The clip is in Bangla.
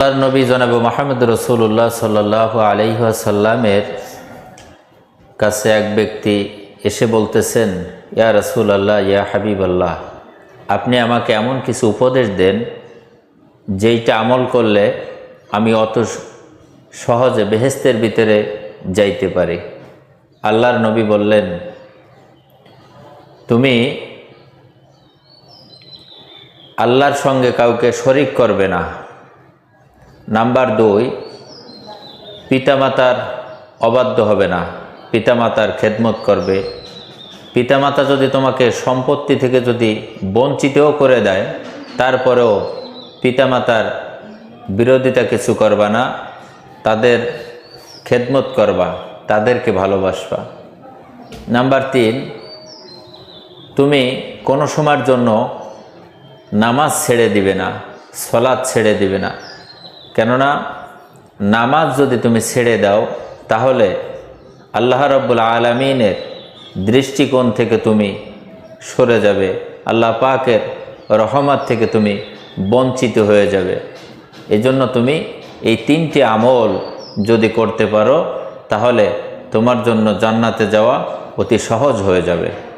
আল্লাহর নবী জনাব মাহমুদ রসুল্লাহ সাল্লাহ আলহাসাল্লামের কাছে এক ব্যক্তি এসে বলতেছেন, ইয়া রসুল আল্লাহ ইয়া হাবিব আল্লাহ আপনি আমাকে এমন কিছু উপদেশ দেন যেইটা আমল করলে আমি অত সহজে বেহেস্তের ভিতরে যাইতে পারি। আল্লাহর নবী বললেন, তুমি আল্লাহর সঙ্গে কাউকে শরিক করবে না। নাম্বার দুই, পিতামাতার অবাধ্য হবে না, পিতামাতার খেদমত করবে। পিতামাতা যদি তোমাকে সম্পত্তি থেকে যদি বঞ্চিতও করে দেয়, তারপরেও পিতামাতার বিরোধিতা কিছু করবা না, তাদের খেদমত করবা, তাদেরকে ভালোবাসবা। নাম্বার তিন, তুমি কোনো সময়ের জন্য নামাজ ছেড়ে দিবে না সলাদ ছেড়ে দিবে না। কেননা নামাজ যদি তুমি ছেড়ে দাও, তাহলে আল্লাহ রব্বুল আলমিনের দৃষ্টিকোণ থেকে তুমি সরে যাবে, আল্লাহ পাকের রহমত থেকে তুমি বঞ্চিত হয়ে যাবে। এজন্য তুমি এই তিনটি আমল যদি করতে পারো, তাহলে তোমার জন্য জান্নাতে যাওয়া অতি সহজ হয়ে যাবে।